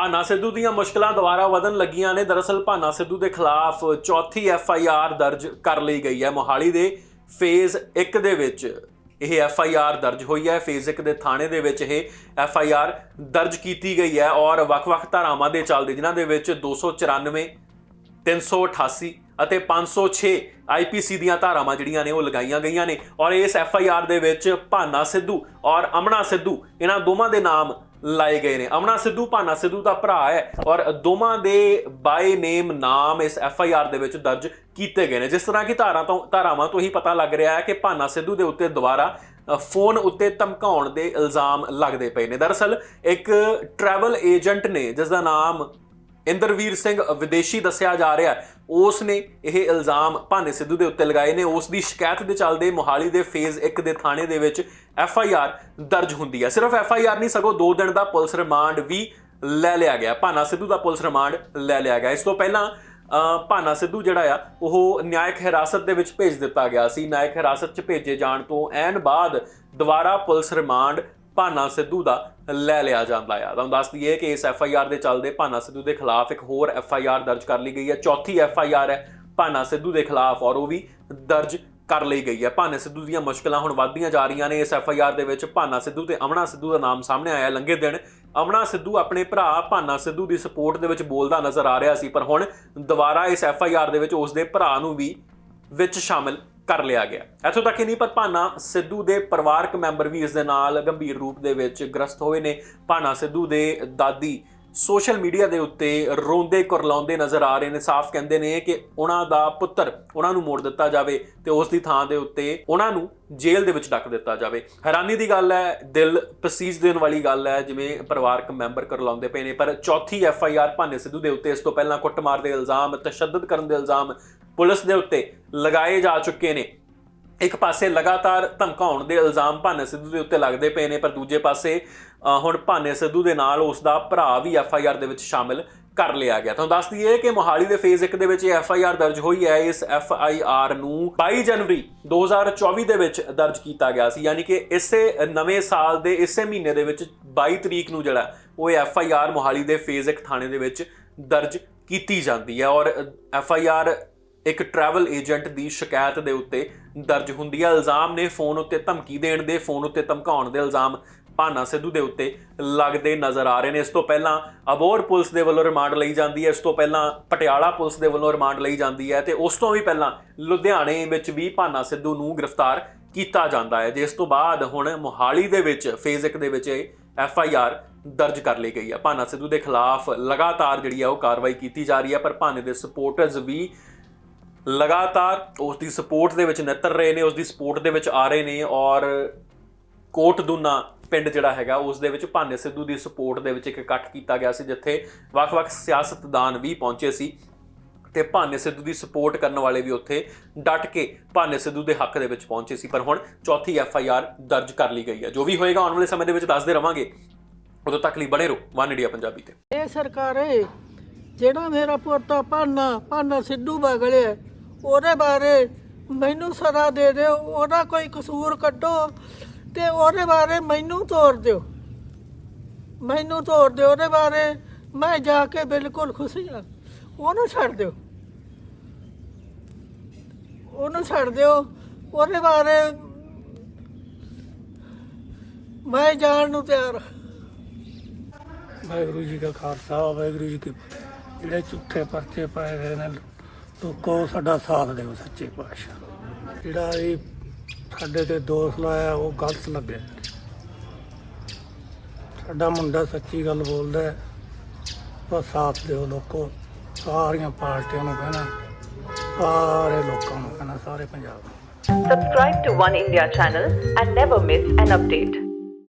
ਭਾਨਾ ਸਿੱਧੂ ਦੀਆਂ ਮੁਸ਼ਕਲਾਂ ਦੁਬਾਰਾ ਵਧਣ ਲੱਗੀਆਂ ਨੇ। ਦਰਅਸਲ ਭਾਨਾ ਸਿੱਧੂ ਦੇ ਖਿਲਾਫ ਚੌਥੀ ਐਫ ਆਈ ਆਰ ਦਰਜ ਕਰ ਲਈ ਗਈ ਹੈ। ਮੋਹਾਲੀ ਦੇ ਫੇਜ਼ 1 ਦੇ ਵਿੱਚ ਇਹ ਐਫ ਆਈ ਆਰ ਦਰਜ ਹੋਈ ਹੈ। ਫੇਜ਼ 1 ਦੇ ਥਾਣੇ ਦੇ ਵਿੱਚ ਇਹ ਐਫ ਆਈ ਆਰ ਦਰਜ ਕੀਤੀ ਗਈ ਹੈ ਔਰ ਵੱਖ-ਵੱਖ ਧਾਰਾਵਾਂ ਦੇ ਚੱਲਦੇ, ਜਿਨ੍ਹਾਂ ਦੇ ਵਿੱਚ 294 388 ਅਤੇ 506 ਆਈਪੀਸੀ ਦੀਆਂ ਧਾਰਾਵਾਂ ਜਿਹੜੀਆਂ ਨੇ ਉਹ ਲਗਾਈਆਂ ਗਈਆਂ ਨੇ। ਔਰ ਇਸ ਐਫ ਆਈ ਆਰ ਦੇ ਵਿੱਚ ਭਾਨਾ ਸਿੱਧੂ ਔਰ ਅਮਨਾ ਸਿੱਧੂ, ਇਹਨਾਂ ਦੋਵਾਂ ਦੇ ਨਾਮ ਲਾਏ ਗਏ ਨੇ। ਅਮਨਾ ਸਿੱਧੂ ਭਾਨਾ ਸਿੱਧੂ ਦਾ ਭਰਾ ਹੈ ਔਰ ਦੋਵਾਂ ਦੇ ਬਾਈ ਨੇਮ ਨਾਮ ਇਸ ਐਫ ਆਈ ਆਰ ਦੇ ਵਿੱਚ ਦਰਜ ਕੀਤੇ ਗਏ ਨੇ। ਜਿਸ ਤਰ੍ਹਾਂ ਕਿ ਧਾਰਾ ਤੋਂ ਧਾਰਾਵਾਂ ਤੋਂ ਹੀ ਪਤਾ ਲੱਗ ਰਿਹਾ ਹੈ ਕਿ ਭਾਨਾ ਸਿੱਧੂ ਦੇ ਉੱਤੇ ਦੁਬਾਰਾ ਫੋਨ ਉੱਤੇ ਧਮਕਾਉਣ ਦੇ ਇਲਜ਼ਾਮ ਲੱਗਦੇ ਪਏ ਨੇ। ਦਰਅਸਲ ਇੱਕ ਟਰੈਵਲ ਏਜੰਟ ਨੇ ਜਿਸ ਦਾ ਨਾਮ ਇੰਦਰਵੀਰ ਸਿੰਘ ਵਿਦੇਸ਼ੀ ਦੱਸਿਆ ਜਾ ਰਿਹਾ ਉਸ ਨੇ ਇਹ ਇਲਜ਼ਾਮ ਭਾਨੇ ਸਿੱਧੂ ਦੇ ਉੱਤੇ ਲਗਾਏ ਨੇ। ਉਸ ਦੀ ਸ਼ਿਕਾਇਤ ਦੇ ਚੱਲਦੇ ਮੋਹਾਲੀ ਦੇ ਫੇਜ਼ 1 ਦੇ ਥਾਣੇ ਦੇ ਵਿੱਚ ਐਫ ਆਈ ਆਰ ਦਰਜ ਹੁੰਦੀ ਹੈ। ਸਿਰਫ ਐਫ ਆਈ ਆਰ ਨਹੀਂ, ਸਗੋਂ 2 ਦਿਨ ਦਾ ਪੁਲਿਸ ਰਿਮਾਂਡ ਵੀ ਲੈ ਲਿਆ ਗਿਆ। ਭਾਨਾ ਸਿੱਧੂ ਦਾ ਪੁਲਿਸ ਰਿਮਾਂਡ ਲੈ ਲਿਆ ਗਿਆ। ਇਸ ਤੋਂ ਪਹਿਲਾਂ ਭਾਨਾ ਸਿੱਧੂ ਜਿਹੜਾ ਆ, ਉਹ ਨਿਆਇਕ ਹਿਰਾਸਤ ਦੇ ਵਿੱਚ ਭੇਜ ਦਿੱਤਾ ਗਿਆ ਸੀ। ਨਿਆਇਕ ਹਿਰਾਸਤ 'ਚ ਭੇਜੇ ਜਾਣ ਤੋਂ ਐਨ ਬਾਅਦ ਦੁਬਾਰਾ ਪੁਲਿਸ ਰਿਮਾਂਡ ਭਾਨਾ ਸਿੱਧੂ ਦਾ ਲੈ ਲਿਆ ਜਾਂਦਾ ਆ। ਤੁਹਾਨੂੰ ਦੱਸ ਦਈਏ ਕਿ ਇਸ ਐਫ ਆਈ ਆਰ ਦੇ ਚੱਲਦੇ ਭਾਨਾ ਸਿੱਧੂ ਦੇ ਖਿਲਾਫ ਇੱਕ ਹੋਰ ਐਫ ਆਈ ਆਰ ਦਰਜ ਕਰ ਲਈ ਗਈ ਹੈ। ਚੌਥੀ ਐਫ ਆਈ ਆਰ ਹੈ ਭਾਨਾ ਸਿੱਧੂ ਦੇ ਖਿਲਾਫ ਔਰ ਉਹ ਵੀ ਦਰਜ ਕਰ ਲਈ ਗਈ ਹੈ। ਭਾਨਾ ਸਿੱਧੂ ਦੀਆਂ ਮੁਸ਼ਕਲਾਂ ਹੁਣ ਵੱਧਦੀਆਂ ਜਾ ਰਹੀਆਂ ਨੇ। ਇਸ ਐਫ ਆਈ ਆਰ ਦੇ ਵਿੱਚ ਭਾਨਾ ਸਿੱਧੂ ਤੇ ਅਮਨਾ ਸਿੱਧੂ ਦਾ ਨਾਮ ਸਾਹਮਣੇ ਆਇਆ ਲੰਘੇ ਦਿਨ। ਅਮਨਾ ਸਿੱਧੂ ਆਪਣੇ ਭਰਾ ਭਾਨਾ ਸਿੱਧੂ ਦੀ ਸਪੋਰਟ ਦੇ ਵਿੱਚ ਬੋਲਦਾ ਨਜ਼ਰ ਆ ਰਿਹਾ ਸੀ, ਪਰ ਹੁਣ ਦੁਬਾਰਾ ਇਸ ਐਫ ਆਈ ਆਰ ਦੇ ਵਿੱਚ ਉਸ ਦੇ ਭਰਾ ਨੂੰ ਵੀ ਵਿੱਚ ਸ਼ਾਮਿਲ ਕਰ ਲਿਆ ਗਿਆ। ਇੱਥੋਂ ਤੱਕ ਹੀ ਨਹੀਂ, ਪਰ ਭਾਨਾ ਸਿੱਧੂ ਦੇ ਪਰਿਵਾਰਕ ਮੈਂਬਰ ਵੀ ਇਸ ਦੇ ਨਾਲ ਗੰਭੀਰ ਰੂਪ ਦੇ ਵਿੱਚ ਗ੍ਰਸਤ ਹੋਏ ਨੇ। ਭਾਨਾ ਸਿੱਧੂ ਦੇ ਦਾਦੀ ਸੋਸ਼ਲ ਮੀਡੀਆ ਦੇ ਉੱਤੇ ਰੋਂਦੇ, ਕੁਰਲਾਉਂਦੇ ਨਜ਼ਰ ਆ ਰਹੇ ਨੇ। ਸਾਫ਼ ਕਹਿੰਦੇ ਨੇ ਕਿ ਉਹਨਾਂ ਦਾ ਪੁੱਤਰ ਉਹਨਾਂ ਨੂੰ ਮੋੜ ਦਿੱਤਾ ਜਾਵੇ ਤੇ ਉਸ ਦੀ ਥਾਂ ਦੇ ਉੱਤੇ ਉਹਨਾਂ ਨੂੰ ਜੇਲ੍ਹ ਦੇ ਵਿੱਚ ਡੱਕ ਦਿੱਤਾ ਜਾਵੇ। ਹੈਰਾਨੀ ਦੀ ਗੱਲ ਹੈ, ਦਿਲ ਪਸੀਜ ਦੇਣ ਵਾਲੀ ਗੱਲ ਹੈ, ਜਿਵੇਂ ਪਰਿਵਾਰਕ ਮੈਂਬਰ ਕਰਲਾਉਂਦੇ ਪਏ ਨੇ। ਪਰ ਚੌਥੀ ਐਫ ਆਈ ਆਰ ਭਾਨੇ ਸਿੱਧੂ ਦੇ ਉੱਤੇ ਇਸ ਤੋਂ ਪਹਿਲਾਂ ਕੁੱਟਮਾਰ ਦੇ ਇਲਜ਼ਾਮ, ਤਸ਼ੱਦਦ ਕਰਨ ਦੇ ਇਲਜ਼ਾਮ ਪੁਲਿਸ ਦੇ ਉੱਤੇ ਲਗਾਏ ਜਾ ਚੁੱਕੇ ਨੇ। ਇੱਕ ਪਾਸੇ ਲਗਾਤਾਰ ਧਮਕਾਉਣ ਦੇ ਇਲਜ਼ਾਮ ਭਾਨੇ ਸਿੱਧੂ ਦੇ ਉੱਤੇ ਲੱਗਦੇ ਪਏ ਨੇ, ਪਰ ਦੂਜੇ ਪਾਸੇ ਹੁਣ ਭਾਨੇ ਸਿੱਧੂ ਦੇ ਨਾਲ ਉਸ ਦਾ ਭਰਾ ਵੀ ਐਫ ਆਈ ਆਰ ਦੇ ਵਿੱਚ ਸ਼ਾਮਿਲ ਕਰ ਲਿਆ ਗਿਆ। ਤੁਹਾਨੂੰ ਦੱਸ ਦਈਏ ਕਿ ਮੋਹਾਲੀ ਦੇ ਫੇਜ਼ 1 ਦੇ ਵਿੱਚ ਇਹ ਐਫ ਆਈ ਆਰ ਦਰਜ ਹੋਈ ਹੈ। ਇਸ ਐਫ ਆਈ ਆਰ ਨੂੰ 22 ਜਨਵਰੀ 2024 ਦੇ ਵਿੱਚ ਦਰਜ ਕੀਤਾ ਗਿਆ ਸੀ। ਯਾਨੀ ਕਿ ਇਸੇ ਨਵੇਂ ਸਾਲ ਦੇ, ਇਸੇ ਮਹੀਨੇ ਦੇ ਵਿੱਚ 22 ਤਰੀਕ ਨੂੰ ਜਿਹੜਾ ਉਹ ਐਫ ਆਈ ਆਰ ਮੋਹਾਲੀ ਦੇ ਫੇਜ਼ 1 ਥਾਣੇ ਦੇ ਵਿੱਚ ਦਰਜ ਕੀਤੀ ਜਾਂਦੀ ਹੈ। ਔਰ ਐਫ ਆਈ ਆਰ ਇੱਕ ਟਰੈਵਲ ਏਜੰਟ ਦੀ ਸ਼ਿਕਾਇਤ ਦੇ ਉੱਤੇ ਦਰਜ ਹੁੰਦੀ ਹੈ ਇਲਜ਼ਾਮ ਨੇ ਫੋਨ ਉੱਤੇ ਧਮਕੀ ਦੇਣ ਦੇ, ਫੋਨ ਉੱਤੇ ਧਮਕਾਉਣ ਦੇ ਇਲਜ਼ਾਮ ਭਾਨਾ ਸਿੱਧੂ ਦੇ ਉੱਤੇ ਲੱਗਦੇ ਨਜ਼ਰ ਆ ਰਹੇ ਨੇ। ਇਸ ਤੋਂ ਪਹਿਲਾਂ ਅਬੋਰ ਪੁਲਿਸ ਦੇ ਵੱਲੋਂ ਰਿਮਾਂਡ ਲਈ ਜਾਂਦੀ ਹੈ, ਇਸ ਤੋਂ ਪਹਿਲਾਂ ਪਟਿਆਲਾ ਪੁਲਿਸ ਦੇ ਵੱਲੋਂ ਰਿਮਾਂਡ ਲਈ ਜਾਂਦੀ ਹੈ ਤੇ ਉਸ ਤੋਂ ਵੀ ਪਹਿਲਾਂ ਲੁਧਿਆਣੇ ਵਿੱਚ ਵੀ ਭਾਨਾ ਸਿੱਧੂ ਨੂੰ ਗ੍ਰਿਫਤਾਰ ਕੀਤਾ ਜਾਂਦਾ ਹੈ, ਜਿਸ ਤੋਂ ਬਾਅਦ ਹੁਣ ਮੋਹਾਲੀ ਦੇ ਵਿੱਚ ਫੇਜ਼ 1 ਦੇ ਵਿੱਚ ਐਫ ਆਈ ਆਰ ਦਰਜ ਕਰ ਲਈ ਗਈ ਹੈ। ਭਾਨਾ ਸਿੱਧੂ ਦੇ ਖਿਲਾਫ ਲਗਾਤਾਰ ਜਿਹੜੀ ਹੈ ਉਹ ਕਾਰਵਾਈ ਕੀਤੀ ਜਾ ਰਹੀ ਹੈ, ਪਰ ਭਾਨੇ ਦੇ ਸਪੋਰਟਰਸ ਵੀ ਲਗਾਤਾਰ ਉਸ ਦੀ ਸਪੋਰਟ ਦੇ ਵਿੱਚ ਨਿੱਤਰ ਰਹੇ ਨੇ ਉਸ ਦੀ ਸਪੋਰਟ ਦੇ ਵਿੱਚ ਆ ਰਹੇ ਨੇ ਔਰ ਕੋਟ ਦੁਨਾ ਪਿੰਡ ਜਿਹੜਾ ਹੈਗਾ, ਉਸ ਦੇ ਵਿੱਚ ਭਾਨੇ ਸਿੱਧੂ ਦੀ ਸਪੋਰਟ ਦੇ ਵਿੱਚ ਇੱਕ ਇਕੱਠ ਕੀਤਾ ਗਿਆ ਸੀ, ਜਿੱਥੇ ਵੱਖ-ਵੱਖ ਸਿਆਸਤਦਾਨ ਵੀ ਪਹੁੰਚੇ ਸੀ ਤੇ ਭਾਨੇ ਸਿੱਧੂ ਦੀ ਸਪੋਰਟ ਕਰਨ ਵਾਲੇ ਵੀ ਉੱਥੇ ਡਟ ਕੇ ਭਾਨੇ ਸਿੱਧੂ ਦੇ ਹੱਕ ਦੇ ਵਿੱਚ ਪਹੁੰਚੇ ਸੀ। ਪਰ ਹੁਣ ਚੌਥੀ ਐਫ ਆਈ ਆਰ ਦਰਜ ਕਰ ਲਈ ਗਈ ਹੈ। ਜੋ ਵੀ ਹੋਏਗਾ ਆਉਣ ਵਾਲੇ ਸਮੇਂ ਦੇ ਵਿੱਚ ਦੱਸਦੇ ਰਵਾਂਗੇ। ਉਦੋਂ ਤੱਕ ਲਈ ਬਣੇ ਰਹੋ, ਵਨ ਇੰਡੀਆ ਪੰਜਾਬੀ ਤੇ। ਇਹ ਸਰਕਾਰੇ, ਜਿਹੜਾ ਮੇਰਾ ਪੋਤਾ ਭਾਨਾ ਭਾਨਾ ਸਿੱਧੂ ਬਗਲੇ ਉਹਦੇ ਬਾਰੇ ਮੈਨੂੰ ਸਜ਼ਾ ਦੇ ਦਿਓ, ਉਹਦਾ ਕੋਈ ਕਸੂਰ ਕੱਢੋ ਤੇ ਉਹਦੇ ਬਾਰੇ ਮੈਨੂੰ ਤੋੜ ਦਿਓ। ਮੈਨੂੰ ਤੋੜ ਦਿਓ, ਉਹਦੇ ਬਾਰੇ ਮੈਂ ਜਾ ਕੇ ਬਿਲਕੁਲ ਖੁਸ਼ੀ ਹਾਂ। ਉਹਨੂੰ ਛੱਡ ਦਿਓ। ਉਹਨੂੰ ਛੱਡ ਦਿਓ। ਉਹਦੇ ਬਾਰੇ ਮੈਂ ਜਾਣ ਨੂੰ ਤਿਆਰ ਵਾਹਿਗੁਰੂ ਜੀ ਕਾ ਖਾਲਸਾ, ਵਾਹਿਗੁਰੂ ਜੀ ਕੀ ਫਤਿਹ। ਜਿਹੜੇ ਝੂਠੇ ਪਰਚੇ ਪਾਏ ਗਏ ਨੇ ਲੋਕੋ ਸਾਡਾ ਸਾਥ ਦਿਓ ਸੱਚੇ ਪਾਤਸ਼ਾਹ। ਜਿਹੜਾ ਇਹ ਸਾਡੇ ਤੇ ਦੋਸ਼ ਲਾਇਆ, ਉਹ ਗਲਤ ਲੱਗਿਆ ਸਾਡਾ ਮੁੰਡਾ ਸੱਚੀ ਗੱਲ ਬੋਲਦਾ ਹੈ ਬਸ ਸਾਥ ਦਿਓ ਲੋਕੋ। ਸਾਰੀਆਂ ਪਾਰਟੀਆਂ ਨੂੰ ਕਹਿਣਾ, ਸਾਰੇ ਲੋਕਾਂ ਨੂੰ ਕਹਿਣਾ, ਸਾਰੇ ਪੰਜਾਬ ਨੂੰ। Subscribe to One India channel and never miss an update.